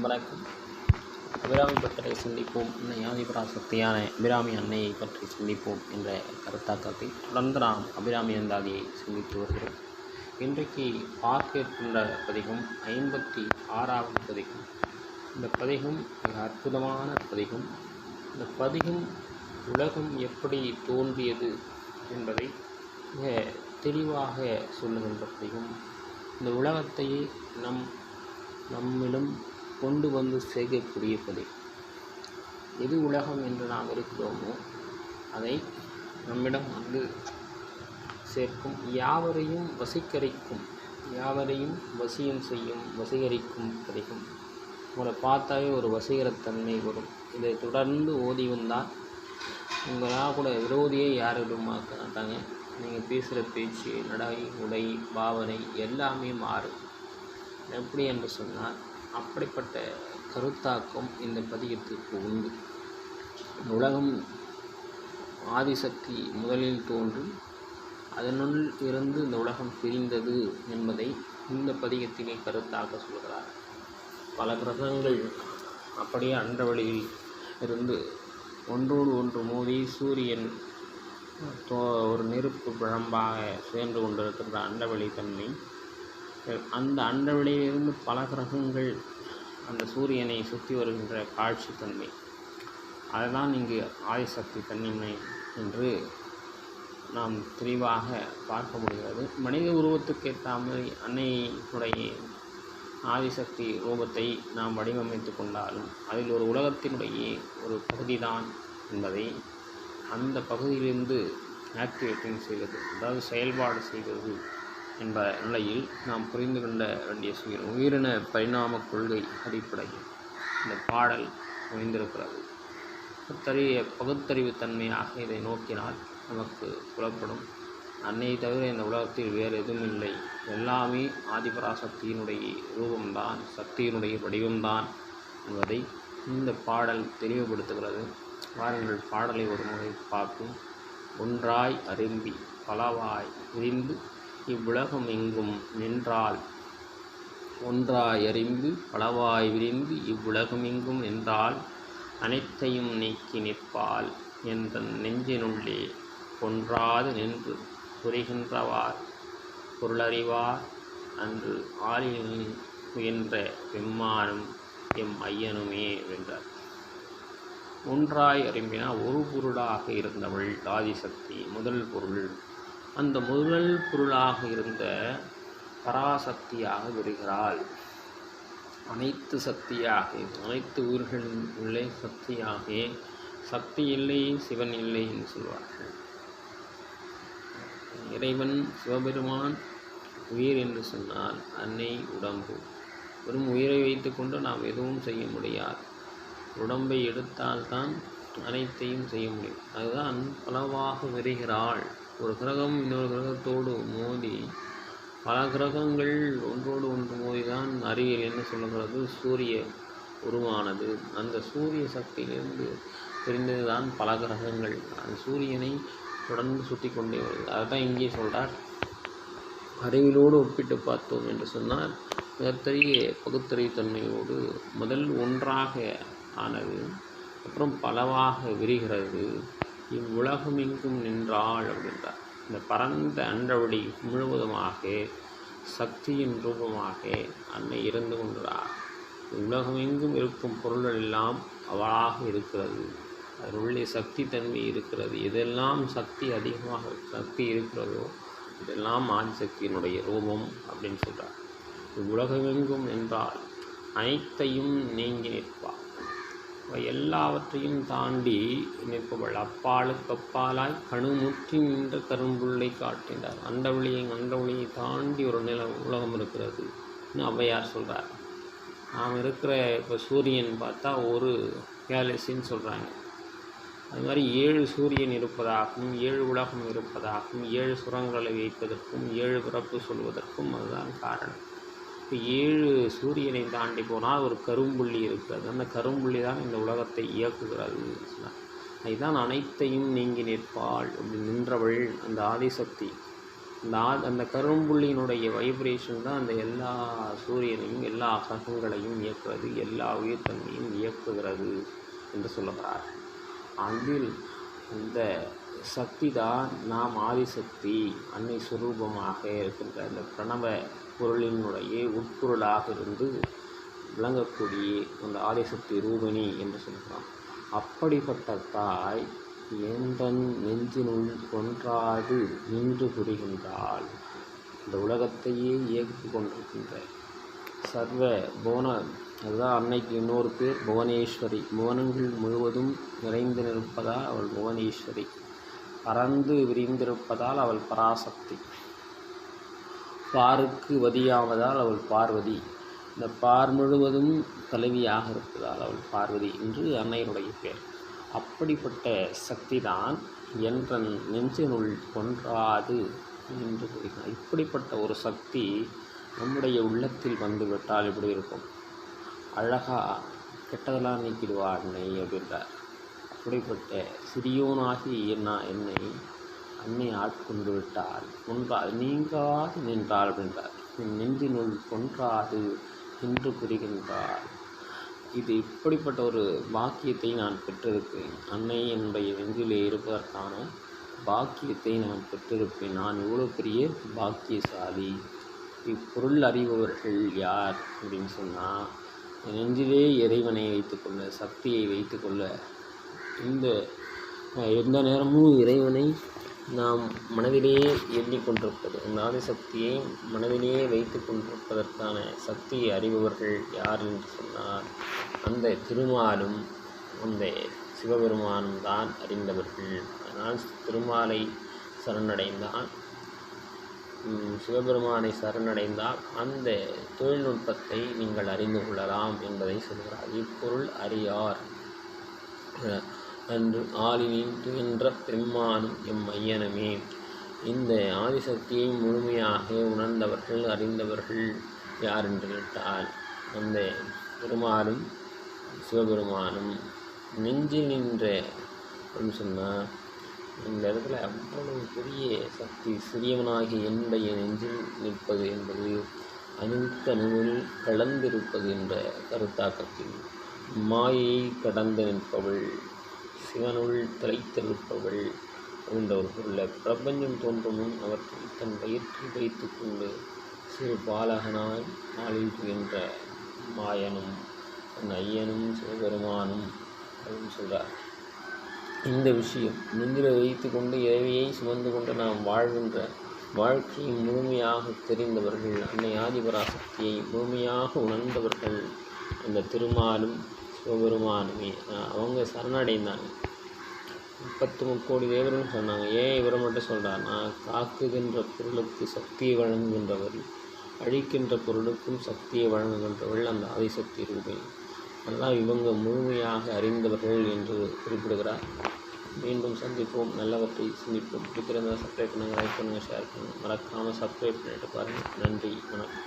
வணக்கம். அபிராமி பட்டரை சிந்திப்போம். அன்னை ஆதிபராசக்தியான அபிராமி அன்னையை பற்றி சிந்திப்போம் என்ற கருத்தாக்கத்தை தொடர்ந்து நாம் அபிராமி அந்தாதியை சிந்தித்து வருகிறோம். இன்றைக்கு பார்க்க இருக்கின்ற பதிகம் ஐம்பத்தி ஆறாவது பதிகம். இந்த பதிகம் மிக அற்புதமான பதிகம். இந்த பதிகம் உலகம் எப்படி தோன்றியது என்பதை மிக தெளிவாக சொல்லுகின்ற பதிகம். இந்த உலகத்தையே நம் நம்மிடம் கொண்டு வந்து சேர்க்கக்கூடிய எது உலகம் என்று நாம் இருக்கிறோமோ அதை நம்மிடம் வந்து சேர்க்கும். யாவரையும் வசீகரிக்கும் யாவரையும் வசியம் செய்யும் வசீகரிக்கும் படிக்கும் உங்களை பார்த்தாவே ஒரு வசீகரத்தன்மை வரும். இதை தொடர்ந்து ஓதி வந்தால் உங்களால் கூட விரோதியை யாரும் உருவாக்க மாட்டாங்க. நீங்கள் பேசுகிற பேச்சு நடை உடை பாவனை எல்லாமே மாறும். எப்படி என்று சொன்னால் அப்படிப்பட்ட கருத்தாக்கம் இந்த பதிகத்திற்கு உண்டு. உலகம் ஆதிசக்தி முதலில் தோன்றி அதனுள் இருந்து இந்த உலகம் பிரிந்தது என்பதை இந்த பதிகத்தினை கருத்தாக சொல்கிறார். பல கிரகங்கள் அப்படியே அண்ட வழியில் இருந்து ஒன்றோடு ஒன்று மோதி சூரியன் தோ ஒரு நெருப்பு பிழம்பாக சேர்ந்து கொண்டிருக்கின்ற அண்டவெளி தன்மை. அந்த அண்டவெளியிலிருந்து பல கிரகங்கள் அந்த சூரியனை சுற்றி வருகின்ற காட்சி தன்மை அதுதான் இங்கு ஆதிசக்தி தன்மை என்று நாம் தெளிவாக பார்க்க முடிகிறது. மனித உருவத்துக்கேற்றாமல் மாதிரி அன்னையுடைய ஆதிசக்தி ரூபத்தை நாம் வடிவமைத்து கொண்டாலும் அதில் ஒரு உலகத்தினுடைய ஒரு பகுதிதான் என்பதை அந்த பகுதியிலிருந்து ஆக்டிவேட்டிங் செய்வது அதாவது செயல்பாடு செய்வது என்ப நிலையில் நாம் புரிந்து கொள்ள வேண்டிய சுய உயிரின பரிணாம கொள்கை அடிப்படையில் இந்த பாடல் அமைந்திருக்கிறது பகுத்தறிய பகுத்தறிவு தன்மையாக இதை நோக்கினால் நமக்கு புலப்படும். அன்னை தவிர இந்த உலகத்தில் வேறு எதுவும் இல்லை. எல்லாமே ஆதிபராசக்தியினுடைய ரூபம்தான் சக்தியினுடைய வடிவம்தான் என்பதை இந்த பாடல் தெளிவுபடுத்துகிறது. வாருங்கள் பாடலை ஒரு முறை பார்ப்போம். ஒன்றாய் அரும்பி பலவாய் விரிந்து இவ்வுலகம் எங்கும் நின்றால் ஒன்றாய் அறிந்து பலவாய் விரிந்து இவ்வுலகம் எங்கும் நின்றால் அனைத்தையும் நீக்கி நிற்பால் என்ற நெஞ்சினுள்ளே ஒன்றாது நின்று புரிகின்றவார். பொருளறிவார் அன்று ஆளினின் முயன்ற பெம்மானும் எம் ஐயனுமே வென்றார். ஒன்றாய் அறிம்பினா ஒரு பொருளாக இருந்தவள் ஆதிசக்தி முதல் பொருள். அந்த முதல் பொருளாக இருந்த பராசக்தியாக வருகிறாள் அனைத்து சக்தியாக அனைத்து உயிர்களின் உள்ளே சக்தியாக சக்தி இல்லை சிவன் இல்லை என்று சொல்வார்கள். இறைவன் சிவபெருமான் உயிர் என்று சொன்னால் அன்னை உடம்பு. வெறும் உயிரை வைத்துக்கொண்டு நாம் எதுவும் செய்ய முடியாது. உடம்பை எடுத்தால்தான் அனைத்தையும் செய்ய முடியும். அதுதான் பலவாக வருகிறாள் ஒரு கிரகம் இன்னொரு கிரகத்தோடு மோதி பல கிரகங்கள் ஒன்றோடு ஒன்று மோதி தான் அறிவியல் என்ன சொல்லுகிறது? சூரிய உருவானது. அந்த சூரிய சக்தியிலிருந்து பிரிந்தது தான் பல கிரகங்கள். அந்த சூரியனை தொடர்ந்து சுற்றி கொண்டே வருது அதுதான் இங்கே சொல்கிறார் அறிவிலோடு ஒப்பிட்டு பார்த்தோம் என்று சொன்னால் மிகப்பெரிய பகுத்தறிவுத்தன்மையோடு முதல் ஒன்றாக ஆனது அப்புறம் பலவாக விரிகிறது. இவ்வுலகம் எங்கும் நின்றாள் அப்படின்றார். இந்த பரந்த அண்டவடி முழுவதுமாக சக்தியின் ரூபமாக அன்னை இருந்து கொண்டார் உலகம் எங்கும் இருக்கும் பொருள்கள் எல்லாம் அவளாக இருக்கிறது. அதனுள்ளே சக்தி தன்மை இருக்கிறது. எதெல்லாம் சக்தி அதிகமாக சக்தி இருக்கிறதோ இதெல்லாம் ஆதிசக்தியினுடைய ரூபம் அப்படின்னு சொல்கிறார் இவ்வுலகமெங்கும் என்றால் அனைத்தையும் நீங்கி நிற்ப எல்லாவற்றையும் தாண்டி நிற்பவள். அப்பாலுக்கு அப்பாலாய் கணுமுற்றி நின்ற கரும்புள்ளை காட்டினார் அண்டவழியை அண்டவழியை தாண்டி ஒரு நில உலகம் இருக்கிறது ஔவையார் சொல்கிறார் நாம் இருக்கிற இப்போ சூரியன் பார்த்தா ஒரு கேலக்சின்னு சொல்கிறாங்க அது மாதிரி ஏழு சூரியன் இருப்பதாகவும் ஏழு உலகம் இருப்பதாகவும் ஏழு சுரங்களை வைப்பதற்கும் ஏழு பிறப்பு சொல்வதற்கும் அதுதான் காரணம். இப்போ ஏழு சூரியனை தாண்டி போனால் ஒரு கரும்புள்ளி இருக்கிறது. அந்த கரும்புள்ளி தான் இந்த உலகத்தை இயக்குகிறது. அதுதான் அனைத்தையும் நீங்கி நிற்பாள் அப்படி நின்றவள் அந்த ஆதிசக்தி. அந்த ஆ அந்த கரும்புள்ளியினுடைய வைப்ரேஷன் தான் அந்த எல்லா சூரியனையும் எல்லா கிரகங்களையும் இயக்குறது எல்லா உயிர்த்தன்மையும் இயக்குகிறது என்று சொல்லுகிறார் அதில் அந்த சக்தி தான் நாம் ஆதிசக்தி அன்னை சுரூபமாக இருக்கின்ற அந்த பிரணவ பொருளினுடைய உட்பொருளாக இருந்து விளங்கக்கூடிய அந்த ஆதிசக்தி ரூபிணி என்று சொல்கிறோம் அப்படிப்பட்ட தாய் எந்தன் நெஞ்சினுள் கொன்றாது நின்று புரிகின்றாள். இந்த உலகத்தையே இயக்கி கொண்டிருக்கின்ற சர்வ புவன அதுதான் அன்னைக்கு இன்னொரு பேர் புவனேஸ்வரி. புவனங்கள் முழுவதும் நிறைந்து நிற்பதா? அவள் புவனேஸ்வரி. பறந்து விரிந்திருப்பதால் அவள் பராசக்தி. பாருக்கு வதியாவதால் அவள் பார்வதி. இந்த பார் முழுவதும் தலைவியாக இருப்பதால் அவள் பார்வதி என்று அன்னையருடைய பேர் அப்படிப்பட்ட சக்தி தான் என்றன் நெஞ்சினுள் கொன்றாது என்று கூறுகிறார். இப்படிப்பட்ட ஒரு சக்தி நம்முடைய உள்ளத்தில் வந்துவிட்டால் எப்படி இருக்கும்? அழகாக கெட்டதெல்லாம் நீக்கிடுவா அன்னை அப்படின்றார் அப்படிப்பட்ட சிறியோனாகி என்ன என்னை அன்னை ஆட்கொண்டு விட்டால் கொன்றால் நீங்காது நின்றாள் அப்படின்றார். என் நெஞ்சினுள் கொன்றாது என்று புரிகின்றார் இது இப்படிப்பட்ட ஒரு பாக்கியத்தை நான் பெற்றிருப்பேன். அன்னை என்னுடைய நெஞ்சிலே இருப்பதற்கான பாக்கியத்தை நான் பெற்றிருப்பேன். நான் இவ்வளோ பெரிய பாக்கியசாலி. இப்பொருள் அறிபவர்கள் யார்? அப்படின்னு சொன்னால் நெஞ்சிலே இறைவனை வைத்துக்கொள்ள சக்தியை வைத்துக்கொள்ள இந்த எந்த நேரமும் இறைவனை நாம் மனதிலேயே எண்ணிக்கொண்டிருப்பது அந்த ஆதிசக்தியை மனதிலேயே வைத்து கொண்டிருப்பதற்கான சக்தியை அறிபவர்கள் யார் என்று சொன்னால் அந்த திருமாலும் அந்த சிவபெருமானும் தான் அறிந்தவர்கள். அதனால் திருமாலை சரணடைந்தான் சிவபெருமானை சரணடைந்தால் அந்த தொழில்நுட்பத்தை நீங்கள் அறிந்து கொள்ளலாம் என்பதை சொல்கிறார். இப்பொருள் அறியார். அன்று ஆளினின்று என்ற பெம்மானும் எம் ஐயனமே இந்த ஆதிசக்தியை முழுமையாக உணர்ந்தவர்கள் அறிந்தவர்கள் யார் என்று கேட்டால் அந்த பெருமாளும் சிவபெருமானும் நெஞ்சில் நின்ற அப்படின்னு சொன்னால் இந்த இடத்துல அவ்வளவு பெரிய சக்தி சிறியவனாகிய என்னுடைய நெஞ்சில் நிற்பது என்பது அணுக்க அணுவில் கலந்திருப்பது என்ற கருத்தாக்கத்தில் மாயையை கடந்து நிற்பவள் சிவனுள் திளைத்திருப்பவள் என்ற ஒரு பிரபஞ்சம் தோன்றும் முன் அவற்றை தன் வயிற்றில் வைத்து கொண்டு சிறு பாலகனாய் ஆளுகின்ற மாயனும் தன் ஐயனும் சிவபெருமானும் அப்படின்னு சொல்கிறார் இந்த விஷயம் முந்திர வைத்து கொண்டு இறைவியை சுமந்து கொண்டு நாம் வாழ்கின்ற வாழ்க்கையை முழுமையாக தெரிந்தவர்கள் அன்னை ஆதிபராசக்தியை முழுமையாக உணர்ந்தவர்கள் அந்த திருமாலும் சிவபெருமானுமே. அவங்க சரணடைந்தாங்க. முப்பத்து முக்கோடி தேவர்கள் சொன்னாங்க. ஏன் இவரை மட்டும் சொல்கிறாருன்னா காக்குகின்ற பொருளுக்கு சக்தியை வழங்குகின்றவர் அழிக்கின்ற பொருளுக்கும் சக்தியை வழங்குகின்றவர்கள் அந்த ஆதிசக்தி ரூபை அதெல்லாம் இவங்க முழுமையாக அறிந்தவர்கள் என்று குறிப்பிடுகிறார். மீண்டும் சந்திப்போம். நல்லவற்றை சிந்திப்போம். பிடிக்கிறதா சப்ஸ்கிரைப் பண்ணுங்கள் லைக் பண்ணுங்கள் ஷேர் பண்ணுங்கள் மறக்காமல் சப்ஸ்கிரைப் பண்ணிட்டு பாருங்கள் நன்றி. வணக்கம்.